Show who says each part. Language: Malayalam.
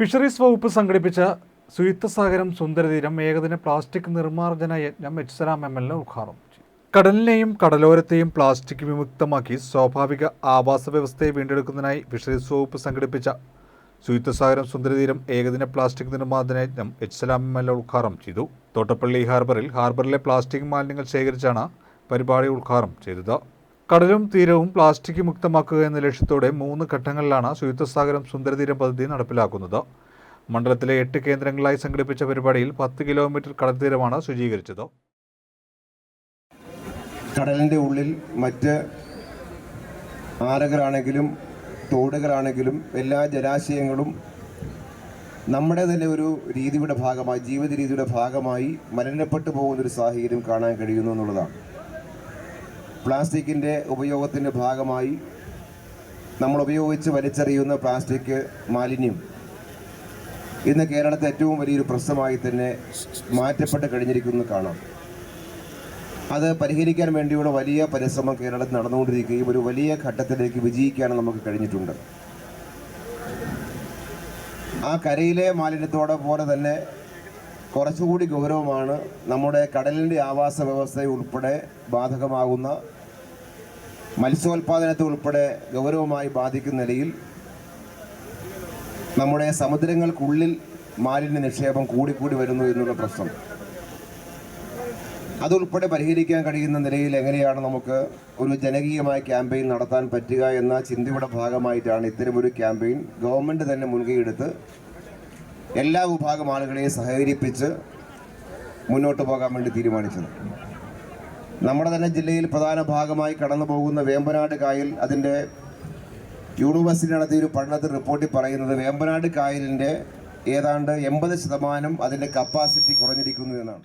Speaker 1: ഫിഷറീസ് വകുപ്പ് സംഘടിപ്പിച്ച സുയുക്തസാഗരം സുന്ദരതീരം ഏകദിന പ്ലാസ്റ്റിക് നിർമ്മാർജന യജ്ഞം H Salam M L A ഉദ്ഘാടനം ചെയ്തു. കടലിനെയും കടലോരത്തെയും പ്ലാസ്റ്റിക് വിമുക്തമാക്കി സ്വാഭാവിക ആവാസ വ്യവസ്ഥയെ വീണ്ടെടുക്കുന്നതിനായി ഫിഷറീസ് വകുപ്പ് സംഘടിപ്പിച്ച സുയുക്തസാഗരം സുന്ദരതീരം ഏകദിന പ്ലാസ്റ്റിക് നിർമ്മാർജന യജ്ഞം H Salam M L A ഉദ്ഘാടനം ചെയ്തു. തോട്ടപ്പള്ളി ഹാർബറിൽ ഹാർബറിലെ പ്ലാസ്റ്റിക് മാലിന്യങ്ങൾ ശേഖരിച്ചാണ് പരിപാടി ഉദ്ഘാടനം ചെയ്തത്. കടലും തീരവും പ്ലാസ്റ്റിക് മുക്തമാക്കുക എന്ന ലക്ഷ്യത്തോടെ മൂന്ന് ഘട്ടങ്ങളിലാണ് ശുചിത്വസാഗരം സുന്ദരതീരം പദ്ധതി നടപ്പിലാക്കുന്നത്. മണ്ഡലത്തിലെ എട്ട് കേന്ദ്രങ്ങളായി സംഘടിപ്പിച്ച പരിപാടിയിൽ പത്ത് കിലോമീറ്റർ കടൽത്തീരമാണ് ശുചീകരിച്ചത്.
Speaker 2: കടലിന്റെ ഉള്ളിൽ മറ്റ് ആരകളാണെങ്കിലും തോടുകളാണെങ്കിലും എല്ലാ ജലാശയങ്ങളും നമ്മുടെ തന്നെ ഒരു രീതിയുടെ ഭാഗമായി ജീവിത രീതിയുടെ ഭാഗമായി മലിനപ്പെട്ടു പോകുന്നൊരു സാഹചര്യം കാണാൻ കഴിയുന്നു എന്നുള്ളതാണ്. പ്ലാസ്റ്റിക്കിന്റെ ഉപയോഗത്തിന്റെ ഭാഗമായി നമ്മൾ ഉപയോഗിച്ച് വലിച്ചെറിയുന്ന പ്ലാസ്റ്റിക് മാലിന്യം ഇന്ന് കേരളത്തെ ഏറ്റവും വലിയൊരു പ്രശ്നമായി തന്നെ മാറ്റപ്പെട്ട് കഴിഞ്ഞിരിക്കുന്നു കാണാം. അത് പരിഹരിക്കാൻ വേണ്ടിയുള്ള വലിയ പരിശ്രമം കേരളത്തിൽ നടന്നുകൊണ്ടിരിക്കുകയും ഒരു വലിയ ഘട്ടത്തിലേക്ക് വിജയിക്കാനും നമുക്ക് കഴിഞ്ഞിട്ടുണ്ട്. ആ കരയിലെ മാലിന്യത്തോടെ പോലെ തന്നെ കുറച്ചുകൂടി ഗൗരവമാണ് നമ്മുടെ കടലിന്റെ ആവാസ വ്യവസ്ഥ ഉൾപ്പെടെ ബാധകമാകുന്ന മത്സ്യോൽപാദനത്തെ ഉൾപ്പെടെ ഗൗരവമായി ബാധിക്കുന്ന നിലയിൽ നമ്മുടെ സമുദ്രങ്ങൾക്കുള്ളിൽ മാലിന്യ നിക്ഷേപം കൂടിക്കൂടി വരുന്നു എന്നുള്ള പ്രശ്നം. അതുൾപ്പെടെ പരിഹരിക്കാൻ കഴിയുന്ന നിലയിൽ എങ്ങനെയാണ് നമുക്ക് ഒരു ജനകീയമായ ക്യാമ്പയിൻ നടത്താൻ പറ്റുക എന്ന ചിന്തയുടെ ഭാഗമായിട്ടാണ് ഇത്തരമൊരു ക്യാമ്പയിൻ ഗവൺമെന്റ് തന്നെ മുൻകൈയെടുത്ത് എല്ലാ വിഭാഗം ആളുകളെയും സഹകരിപ്പിച്ച് മുന്നോട്ട് പോകാൻ വേണ്ടി തീരുമാനിച്ചത്. നമ്മുടെ തന്നെ ജില്ലയിൽ പ്രധാന ഭാഗമായി കടന്നു പോകുന്ന വേമ്പനാട് കായൽ അതിന്റെ യൂണിവേഴ്സിറ്റി നടത്തിയ ഒരു പഠനത്തിൽ റിപ്പോർട്ടിൽ പറയുന്നത് വേമ്പനാട് കായലിന്റെ ഏതാണ്ട് എൺപത് ശതമാനം അതിന്റെ കപ്പാസിറ്റി കുറഞ്ഞിരിക്കുന്നു എന്നാണ്.